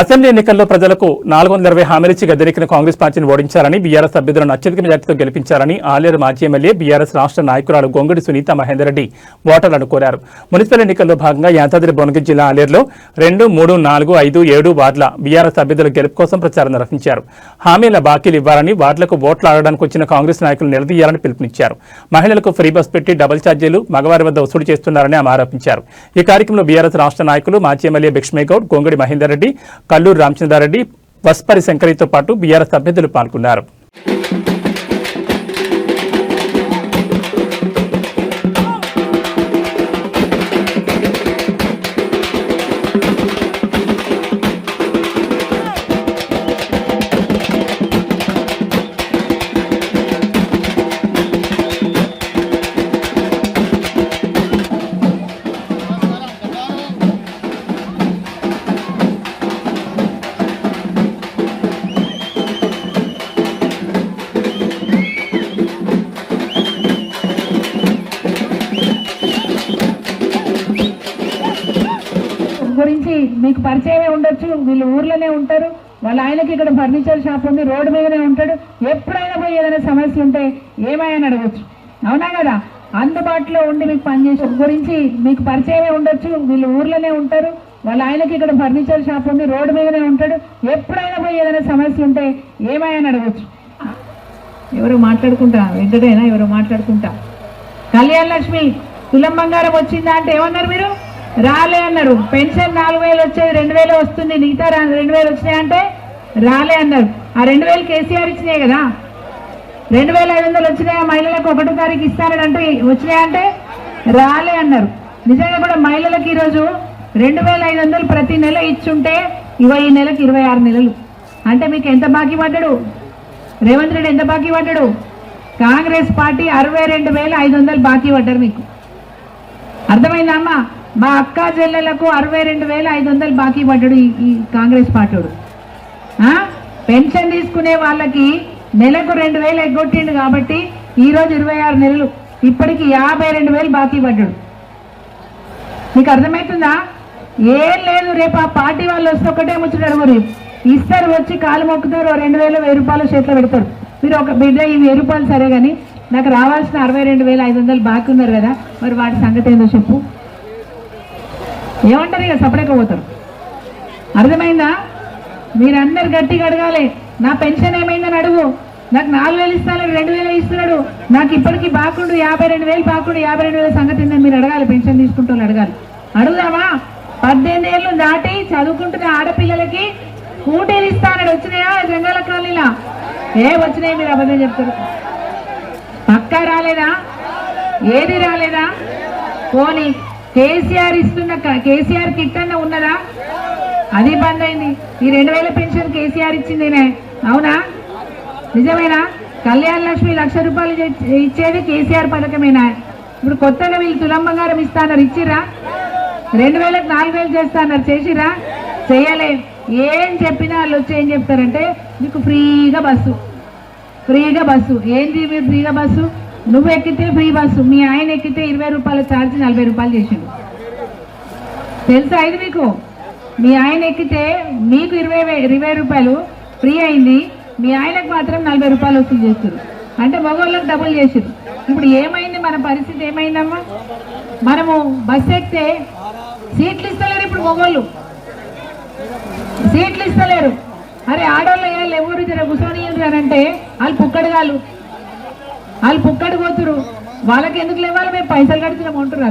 Assembly ఎన్నికల్లో ప్రజలకు నాలుగు వందల ఇరవై హామీలిచ్చి గద్దెనెక్కిన కాంగ్రెస్ పార్టీని ఓడించారని బీఆర్ఎస్ అభ్యర్థులను అత్యధిక మెజార్టీతో గెలిపించారని ఆలేరు మాజీ ఎమ్మెల్యే బీఆర్ఎస్ రాష్ట్ర నాయకురాలు గొంగడి సునీత మహేందర్రెడ్డి ఓటర్లను కోరారు. మున్సిపల్ ఎన్నికల్లో భాగంగా యాదాద్రి భువనగిరి జిల్లా ఆలేరులో రెండు మూడు నాలుగు ఐదు ఏడు వార్డుల బీఆర్ఎస్ అభ్యర్థుల గెలుపు కోసం ప్రచారం నిర్వహించారు. హామీల బాకీలు ఇవ్వాలని వార్డులకు ఓట్లు ఆడడానికి వచ్చిన కాంగ్రెస్ నాయకులు నిలదీయాలని పిలుపునిచ్చారు. మహిళలకు ఫ్రీ బస్ పెట్టి డబుల్ ఛార్జీలు మగవారి వద్ద వసూలు చేస్తున్నారని ఆమె ఆరోపించారు ఈ కార్యక్రమంలో బీఆర్ఎస్ రాష్ట్ర నాయకులు మాజీ ఎమ్మెల్యే భిక్ష్మేగౌడ్ గొంగడి మహేందర్రెడ్డి కల్లూరు రామచంద్రారెడ్డి వస్పరి శంకరితో పాటు బీఆర్ఎస్ అభ్యర్థులు పాల్గొన్నారు. గురించి మీకు పరిచయమే ఉండొచ్చు. వీళ్ళు ఊర్లోనే ఉంటారు. వాళ్ళ ఆయనకి ఇక్కడ ఫర్నిచర్ షాప్ ఉంది. రోడ్డు మీదనే ఉంటాడు. ఎప్పుడైనా పోయి ఏదైనా సమస్య ఉంటే ఏమైనా అడగచ్చు. అవునా కదా? అందుబాటులో ఉండి మీకు పనిచేసే గురించి మీకు పరిచయమే ఉండొచ్చు. వీళ్ళు ఊర్లోనే ఉంటారు. వాళ్ళ ఆయనకి ఇక్కడ ఫర్నిచర్ షాప్ ఉంది. రోడ్డు మీదనే ఉంటాడు. ఎప్పుడైనా పోయి ఏదైనా సమస్య ఉంటే ఏమైనా అడగచ్చు. ఎవరు మాట్లాడుకుంటా. వెంకటేనా? ఎవరు మాట్లాడుకుంటా. కళ్యాణ లక్ష్మి తులం బంగారం వచ్చిందా అంటే ఏమన్నారు మీరు? రాలే అన్నారు. పెన్షన్ నాలుగు వేలు వచ్చేది రెండు వేలు వస్తుంది. మిగతా రెండు వేలు వచ్చినాయంటే రాలే అన్నారు. ఆ రెండు వేలు కేసీఆర్ ఇచ్చినాయి కదా. రెండు వేల ఐదు వందలు వచ్చినాయి? మహిళలకు ఒకటో తారీఖు ఇస్తానంటే వచ్చినాయంటే రాలే అన్నారు. నిజంగా కూడా మహిళలకు ఈరోజు రెండు వేల ఐదు వందలు ప్రతి నెల ఇచ్చుంటే ఇవ ఈ నెలకు ఇరవై ఆరు నెలలు. అంటే మీకు ఎంత బాకీ పడ్డాడు? రేవంత్ రెడ్డి ఎంత బాకీ పడ్డాడు? కాంగ్రెస్ పార్టీ అరవై రెండు వేల ఐదు వందలు బాకీ పడ్డారు మీకు. అర్థమైందా అమ్మా? మా అక్క చెల్లెలకు అరవై రెండు వేల ఐదు వందలు బాకీ పడ్డాడు ఈ- కాంగ్రెస్ పార్టీడు. ఆ? పెన్షన్ తీసుకునే వాళ్ళకి నెలకు రెండు వేలు ఎగ్గొట్టిండు కాబట్టి ఈ రోజు ఇరవై ఆరు నెలలు. ఇప్పటికి యాభై రెండు వేలు బాకీ పడ్డాడు. మీకు అర్థమవుతుందా? ఏం లేదు రేపు ఆ పార్టీ వాళ్ళు వస్తే ఒకటే ముచ్చట మరి ఇస్తారు వచ్చి కాలు మొక్కుతారు రెండు వేలు వెయ్యి రూపాయలు చేతిలో పెడతారు. మీరు ఒక బిడ్డ ఈ వెయ్యి రూపాయలు సరే కానీ నాకు రావాల్సిన అరవై రెండు వేల ఐదు వందలు బాకీ ఉన్నారు కదా మరి వాటి సంగతి ఏందో చెప్పు. ఏమంటారు ఇక సపడకపోతారు అర్థమైందా? మీరందరు గట్టిగా అడగాలి. నా పెన్షన్ ఏమైందని అడుగు. నాకు నాలుగు వేలు ఇస్తాను రెండు వేలు ఇస్తున్నాడు. నాకు ఇప్పటికీ బాకుండు యాభై రెండు వేలు బాకుండు యాభై రెండు వేల సంగతి ఏందని మీరు అడగాలి. పెన్షన్ తీసుకుంటూ అడగాలి. అడుగుదామా? పద్దెనిమిది ఏళ్ళు దాటి చదువుకుంటున్న ఆడపిల్లలకి కూటీలు ఇస్తానని వచ్చినాయా? జంగాల కాలనీలా? ఏ వచ్చినాయి? మీరు అబద్ధం చెప్తారు. పక్కా రాలేదా? ఏది రాలేదా? పోనీ. కేసీఆర్ ఇస్తున్న కేసీఆర్ కిట్ అన్న ఉన్నదా? అది బంద్ అయింది. ఈ రెండు వేల పెన్షన్ కేసీఆర్ ఇచ్చిందేనే అవునా? నిజమేనా? కళ్యాణ లక్ష్మి లక్ష రూపాయలు ఇచ్చేది కేసీఆర్ పథకమేనా? ఇప్పుడు కొత్తగా వీళ్ళు తులం బంగారం ఇస్తాన్నారు. ఇచ్చిర్రా? రెండు వేలకు నాలుగు వేలు చేస్తాన్నారు. చేసిర్రా? చేయలే. ఏం చెప్పినా వాళ్ళు వచ్చి ఏం చెప్తారంటే మీకు ఫ్రీగా బస్సు. ఫ్రీగా బస్సు. ఏంది మీరు ఫ్రీగా బస్సు? నువ్వు ఎక్కితే ఫ్రీ బస్సు మీ ఆయన ఎక్కితే ఇరవై రూపాయల ఛార్జ్ నలభై రూపాయలు చేసిండు. తెలుసా ఇది మీకు? మీ ఆయన ఎక్కితే మీకు ఇరవై ఇరవై రూపాయలు ఫ్రీ అయింది మీ ఆయనకు మాత్రం నలభై రూపాయలు వసూలు చేస్తారు అంటే మగవాళ్ళకి డబుల్ చేసారు ఇప్పుడు ఏమైంది మన పరిస్థితి? ఏమైందమ్మా? మనము బస్సు ఎక్కితే సీట్లు ఇస్తలేరు ఇప్పుడు మగవాళ్ళు సీట్లు ఇస్తలేరు. అరే ఆడవాళ్ళు ఎవరు జర కూర్చొని అంటే వాళ్ళు పుక్కడుగాలు వాళ్ళు పుక్కడు పోతురు వాళ్ళకి ఎందుకు లేవాలి? మేము పైసలు కడుతున్నాం అంటారు